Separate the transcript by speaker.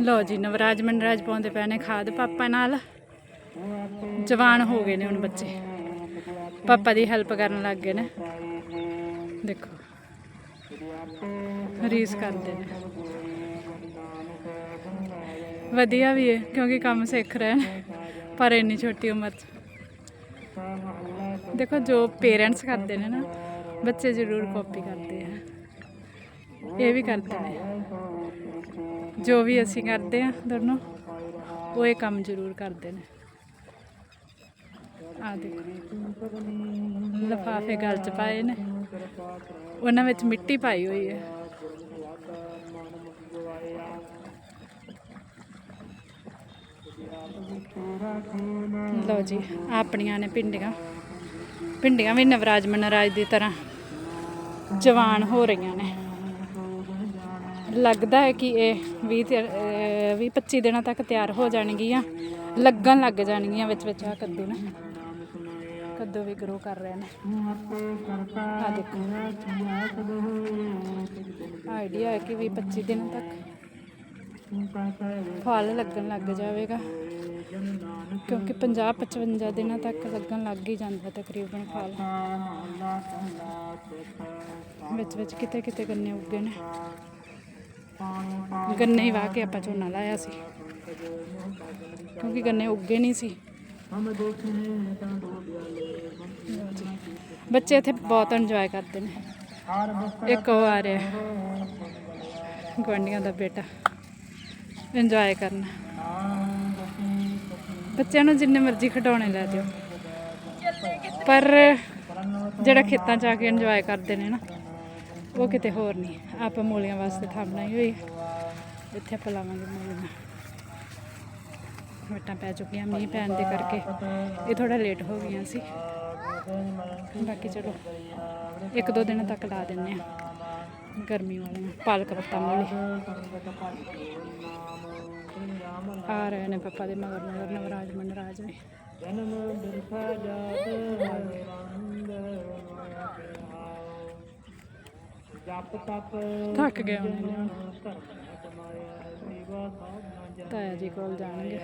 Speaker 1: ਲਓ ਜੀ, ਨਵਰਾਜ ਮਨਰਾਜ ਪਾਉਂਦੇ ਪਏ ਨੇ ਖਾਦ, ਪਾਪਾ ਨਾਲ ਜਵਾਨ ਹੋ ਗਏ ਨੇ ਹੁਣ ਬੱਚੇ। ਪਾਪਾ ਦੀ ਹੈਲਪ ਕਰਨ ਲੱਗ ਗਏ ਨੇ। ਦੇਖੋ ਰੀਸ ਕਰਦੇ ਨੇ। ਵਧੀਆ ਵੀ ਹੈ ਕਿਉਂਕਿ ਕੰਮ ਸਿੱਖ ਰਹੇ ਨੇ, ਪਰ ਇੰਨੀ ਛੋਟੀ ਉਮਰ 'ਚ। ਦੇਖੋ, ਜੋ ਪੇਰੈਂਟਸ ਕਰਦੇ ਨੇ ਨਾ, ਬੱਚੇ ਜ਼ਰੂਰ ਕਾਪੀ ਕਰਦੇ ਆ। ਇਹ ਵੀ ਕਰਦੇ ਨੇ। ਜੋ ਵੀ ਅਸੀਂ ਕਰਦੇ ਆ ਦੋਨੋਂ, ਉਹ ਇਹ ਕੰਮ ਜ਼ਰੂਰ ਕਰਦੇ ਨੇ। ਆ ਦੇਖੋ, ਲਫਾਫੇ ਗਲ ਚ ਪਾਏ ਨੇ। ਉਹਨਾਂ ਵਿੱਚ ਮਿੱਟੀ ਪਾਈ ਹੋਈ ਹੈ। ਲਓ ਜੀ ਆਪਣੀਆਂ ਨੇ ਭਿੰਡੀਆਂ ਭਿੰਡੀਆਂ ਵੀ ਨਵਰਾਜ ਮਨਰਾਜ ਦੀ ਤਰ੍ਹਾਂ ਜਵਾਨ ਹੋ ਰਹੀਆਂ ਨੇ। ਲੱਗਦਾ ਹੈ ਕਿ ਇਹ 20 ਤੇ- ਅਹ 20 25 ਦਿਨਾਂ ਤੱਕ ਤਿਆਰ ਹੋ ਜਾਣਗੀਆਂ, ਲੱਗਣ ਲੱਗ ਜਾਣਗੀਆਂ ਵਿੱਚ ਵਿੱਚ। ਆ ਕੱਦੂ ਨਾ। ਕੱਦੂ ਵੀ ਗਰੋ ਕਰ ਰਹੇ ਨੇ। ਆ ਦੇਖੋ। ਆਈਡੀਆ ਹੈ ਕਿ 20 25 ਦਿਨਾਂ ਤੱਕ ਫਲ ਲੱਗਣ ਲੱਗ ਜਾਵੇਗਾ। ਕਿਉਂਕਿ 50 55 ਦਿਨਾਂ ਤੱਕ ਲੱਗਣ ਲੱਗ ਹੀ ਜਾਂਦਾ ਤਕਰੀਬਨ ਫਲ। ਵਿੱਚ ਵਿੱਚ ਕਿਤੇ ਕਿਤੇ ਗੰਨੇ ਉੱਗੇ ਨੇ। ਗੰਨੇ ਹੀ ਵਾਹ ਕੇ ਆਪਾਂ ਝੋਨਾ ਲਾਇਆ ਸੀ। ਕਿਉਂਕਿ ਗੰਨੇ ਉੱਗੇ ਨਹੀਂ ਸੀ। ਬੱਚੇ ਇੱਥੇ ਬਹੁਤ ਇੰਜੋਏ ਕਰਦੇ ਨੇ। ਇੱਕ ਉਹ ਆ ਰਿਹਾ। ਗੁਆਂਢੀਆਂ ਦਾ ਬੇਟਾ। ਇੰਜੋਏ ਕਰਨਾ। ਬੱਚਿਆਂ ਨੂੰ ਜਿੰਨੇ ਮਰਜ਼ੀ ਖਿਡੌਣੇ ਲੈ ਦਿਓ। ਪਰ ਜਿਹੜਾ ਖੇਤਾਂ 'ਚ ਆ ਕੇ ਇੰਜੋਏ ਕਰਦੇ ਨੇ ਨਾ ਉਹ ਕਿਤੇ ਹੋਰ ਨਹੀਂ। ਆਪਾਂ ਮੂਲੀਆਂ ਵਾਸਤੇ ਥਾਂ ਬਣਾਈ ਹੋਈ। ਇੱਥੇ ਆਪਾਂ ਲਾਵਾਂਗੇ ਮੂਲੀਆਂ। ਵਟਾਂ ਪੈ ਚੁੱਕੀਆਂ ਮੀਂਹ ਪੈਣ ਦੇ ਕਰਕੇ। ਇਹ ਥੋੜਾ ਲੇਟ ਹੋ ਗਈਆਂ ਸੀ। ਬਾਕੀ ਚਲੋ, ਇੱਕ ਦੋ ਦਿਨ ਤੱਕ ਲਾ ਦਿੰਨੇ ਆ ਗਰਮੀ ਵਾਲੀਆਂ, ਪਾਲਕ ਪੱਤਾ ਮੂਲੀ। ਆ ਰਹੇ ਨੇ ਪਾਪਾ ਦੇ ਮਗਰ ਮਗਰ, ਨਵਰਾਜ ਮਨਰਾਜ ਨੇ ਥੱਕ ਗਏ ਹੋਣੇ ਨੇ। ਤਾਇਆ ਜੀ ਕੋਲ ਜਾਣਗੇ।